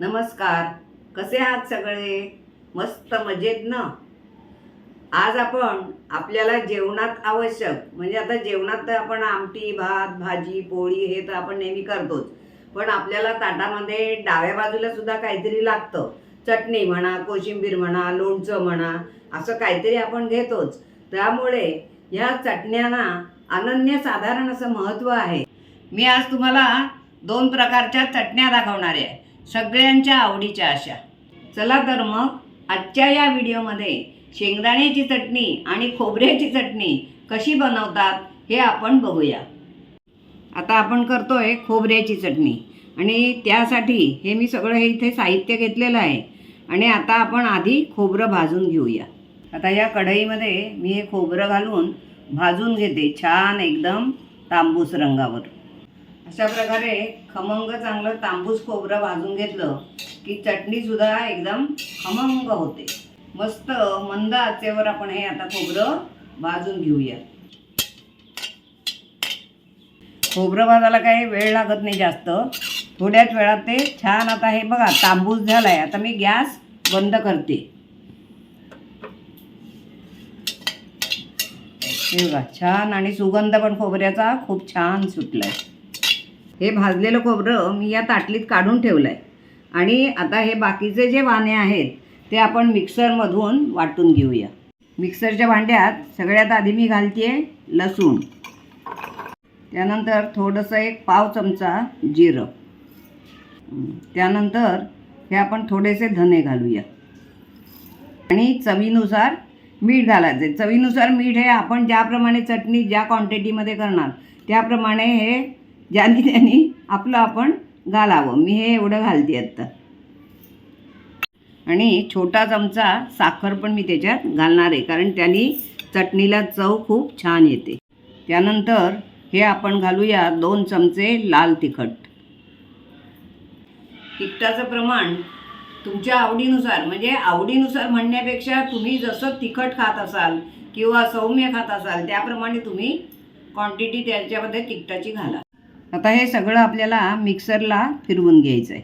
नमस्कार. कसे आहात सगळे? मस्त मजेत ना? आज आपण आपल्याला जेवणात आवश्यक म्हणजे आता जेवणात तर आपण आमटी भात भाजी पोळी हे तर आपण नेहमी करतोच. पण आपल्याला ताटामध्ये डाव्या बाजूला सुद्धा काहीतरी लागतं. चटणी म्हणा कोशिंबीर म्हणा लोणचं म्हणा असं काहीतरी आपण घेतोच. त्यामुळे ह्या चटण्यांना अनन्यसाधारण असं महत्त्व आहे. मी आज तुम्हाला दोन प्रकारच्या चटण्या दाखवणार आहे. सगळ्यांच्या आवडीच्या अशा. चला तर मग आजच्या या व्हिडिओमध्ये शेंगदाण्याची चटणी आणि खोबऱ्याची चटणी कशी बनवतात हे आपण बघूया. आता आपण करतोय खोबऱ्याची चटणी. आणि त्यासाठी हे मी सगळं हे इथे साहित्य घेतलेलं आहे. आणि आता आपण आधी खोबरं भाजून घेऊया. आता या कढईमध्ये मी हे खोबरं घालून भाजून घेते छान एकदम तांबूस रंगावर. अशा प्रकारे खमंग चांगलं तांबूस खोबरं भाजून घेतलं की चटणीसुद्धा एकदम खमंग होते. मस्त मंद आचेवर आपण हे आता खोबरं भाजून घेऊया. खोबरं भाजायला काही वेळ लागत नाही जास्त. थोड्याच वेळात ते छान आता हे बघा तांबूस झालाय. आता मी गॅस बंद करते. हे बघा छान आणि सुगंध पण खोबऱ्याचा खूप छान सुटलाय. हे भाजलेलं खोबरं मी या ताटलीत काढून ठेवलं आहे आणि आता हे बाकीचे जे वाणे आहेत ते आपण मिक्सरमधून वाटून घेऊया. मिक्सरच्या भांड्यात सगळ्यात आधी मी घालते लसूण. त्यानंतर थोडंसं एक पाव चमचा जिरं. त्यानंतर हे आपण थोडेसे धने घालूया. आणि चवीनुसार मीठ घालायचे. चवीनुसार मीठ हे आपण ज्याप्रमाणे चटणी ज्या क्वांटिटीमध्ये करणार त्याप्रमाणे हे ज्याने त्याने आपलं आपण घालावं. मी हे एवढं घालते आत्ता. आणि छोटा चमचा साखर पण मी त्याच्यात घालणार आहे कारण त्याने चटणीला चव खूप छान येते. त्यानंतर हे आपण घालूया दोन चमचे लाल तिखट. तिखटाचं प्रमाण तुमच्या आवडीनुसार म्हणजे आवडीनुसार म्हणण्यापेक्षा तुम्ही जसं तिखट खात असाल किंवा सौम्य खात असाल त्याप्रमाणे तुम्ही क्वांटिटी त्याच्यामध्ये तिखटाची घाला. आता हे सगळं आपल्याला मिक्सरला फिरवून घ्यायचं आहे.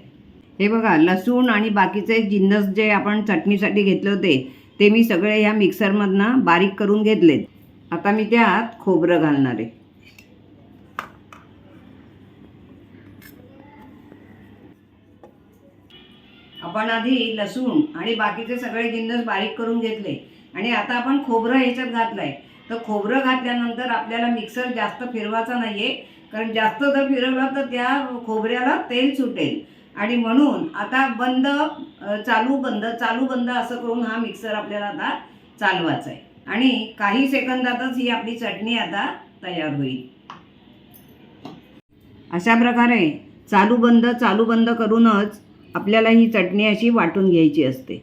हे बघा लसूण आणि बाकीचे जिन्नस जे आपण चटणीसाठी घेतले होते ते मी सगळे ह्या मिक्सरमधनं बारीक करून घेतलेत. आता मी त्यात खोबरं घालणार आहे. आपण आधी लसूण आणि बाकीचे सगळे जिन्नस बारीक करून घेतले आणि आता आपण खोबरं ह्याच्यात घातलंय. तर खोबरं घातल्यानंतर आपल्याला मिक्सर जास्त फिरवायचा नाहीये. कारण जास्त जर फिरवलं तर त्या खोबऱ्याला तेल सुटेल. आणि म्हणून आता बंद चालू बंद चालू बंद असं करून हा मिक्सर आपल्याला आता चालवायचा आहे. आणि काही सेकंदातच ही आपली चटणी आता तयार होईल. अशा प्रकारे चालू बंद चालू बंद करूनच आपल्याला ही चटणी अशी वाटून घ्यायची असते.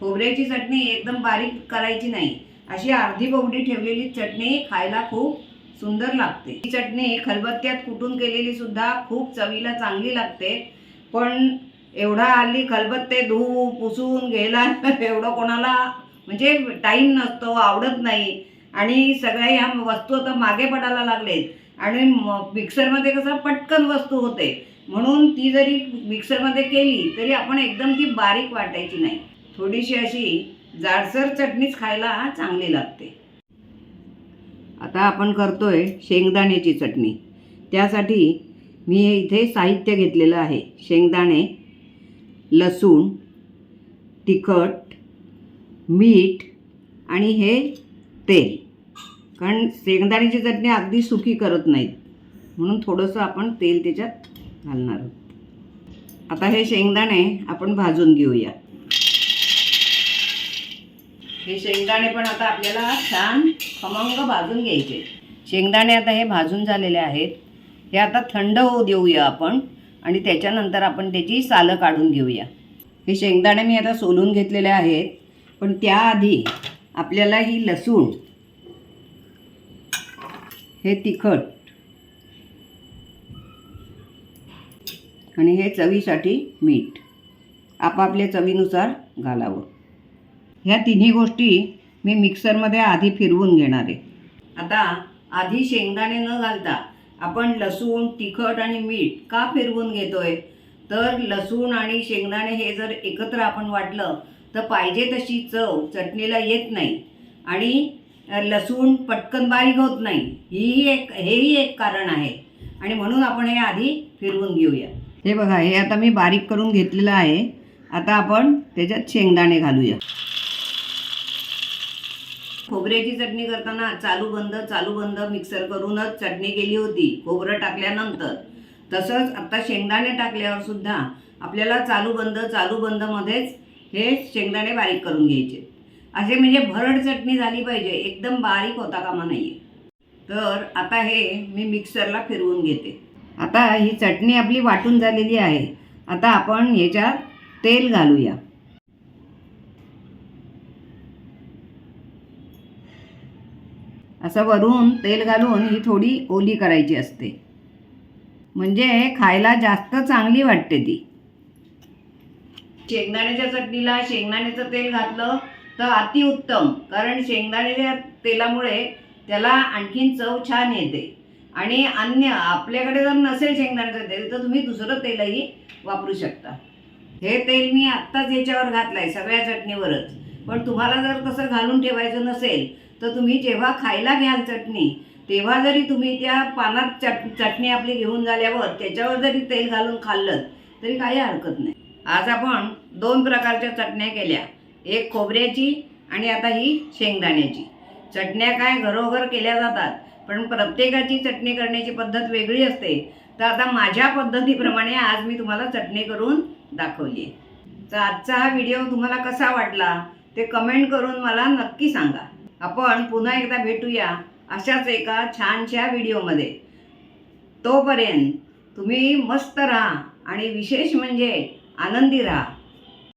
खोबऱ्याची चटणी एकदम बारीक करायची नाही. अशी अर्धी बोबडी ठेवलेली चटणी खायला खूप सुंदर लागते. ही चटणी खलबत्त्यात कुटून केलेली सुद्धा खूप चवीला चांगली लागते. पण एवढा हल्ली खलबत्ते धू पुसून घ्यायला एवढं कोणाला म्हणजे टाईम नसतो आवडत नाही. आणि सगळ्या ह्या वस्तू आता मागे पडायला लागलेत. आणि मिक्सरमध्ये कसं पटकन वस्तू होते. म्हणून ती जरी मिक्सरमध्ये केली तरी आपण एकदम ती बारीक वाटायची नाही. थोडीशी अशी जाडसर चटणीच खायला चांगली लागते. आता आपण करतो आहे शेंगदाण्याची चटणी. त्यासाठी मी इथे साहित्य घेतलेलं आहे. शेंगदाणे लसूण तिखट मीठ आणि हे तेल. कारण शेंगदाण्याची चटणी अगदी सुकी करत नाहीत. म्हणून थोडंसं आपण तेल त्याच्यात घालणार आहोत. आता हे शेंगदाणे आपण भाजून घेऊया. हे शेंगदाणे पण आता आपल्याला छान खमंग भाजून घ्यायचे. शेंगदाणे आता हे भाजून झालेले आहेत. हे आता थंड होऊ देऊया आपण आणि त्याच्यानंतर आपण त्याची सालं काढून घेऊया. हे शेंगदाणे मी आता सोलून घेतलेले आहेत. पण त्याआधी आपल्याला ही लसूण हे तिखट आणि हे चवीसाठी मीठ आपापल्या चवीनुसार घालावं. ह्या तिन्ही गोष्टी मी मिक्सरमध्ये आधी फिरवून घेणार आहे. आता आधी शेंगदाणे न घालता आपण लसूण तिखट आणि मीठ का फिरवून घेतोय? तर लसूण आणि शेंगदाणे हे जर एकत्र आपण वाटलं तर पाहिजे तशी चव चटणीला येत नाही. आणि लसूण पटकन बारीक होत नाही. ही एक हेही एक कारण आहे. आणि म्हणून आपण हे आधी फिरवून घेऊया. हे बघा हे आता मी बारीक करून घेतलेलं आहे. आता आपण त्याच्यात शेंगदाणे घालूया. खोबऱ्याची चटणी करताना चालू बंद चालू बंद मिक्सर करूनच चटणी केली होती खोबरं टाकल्यानंतर. तसंच आता शेंगदाणे टाकल्यावर सुद्धा आपल्याला चालू बंद चालू बंदमध्येच हे शेंगदाणे बारीक करून घ्यायचे. असे म्हणजे भरड चटणी झाली पाहिजे एकदम बारीक होता कामा नाही तर आता हे मी मिक्सरला फिरवून घेते. आता ही चटणी आपली वाटून झालेली आहे. आता आपण ह्याच्यात तेल घालूया. असं वरून तेल घालून ही थोडी ओली करायची असते. म्हणजे खायला जास्त चांगली वाटते ती. शेंगदाण्याच्या चटणीला शेंगदाण्याचं तेल घातलं तर अतिउत्तम कारण शेंगदाण्याच्या तेलामुळे त्याला आणखीन चव छान येते. आणि अन्य आपल्याकडे जर नसेल शेंगदाण्याचं तेल तर तुम्ही दुसरं तेलही वापरू शकता. हे तेल मी आत्ताच ह्याच्यावर घातलं आहे सगळ्या चटणीवरच. पण तुम्हाला जर तसं घालून ठेवायचं नसेल तर तुम्ही जेव्हा खायला घ्याल चटणी तेव्हा जरी तुम्ही त्या पानात चट चटणी आपली घेऊन झाल्यावर त्याच्यावर जरी तेल घालून खाल्लं तरी काही हरकत नाही. आज आपण दोन प्रकारच्या चटण्या केल्या. एक खोबऱ्याची आणि आता ही शेंगदाण्याची. चटण्या काय घरोघर केल्या जातात पण प्रत्येकाची चटणी करण्याची पद्धत वेगळी असते. तर आता माझ्या पद्धतीप्रमाणे आज मी तुम्हाला चटणी करून दाखवली आहे. तर आजचा हा व्हिडिओ तुम्हाला कसा वाटला ते कमेंट करून मला नक्की सांगा. आपण पुन्हा एकदा भेटूया अशाच एका छानशा व्हिडिओमध्ये. तोपर्यंत तुम्ही मस्त राहा आणि विशेष म्हणजे आनंदी राहा.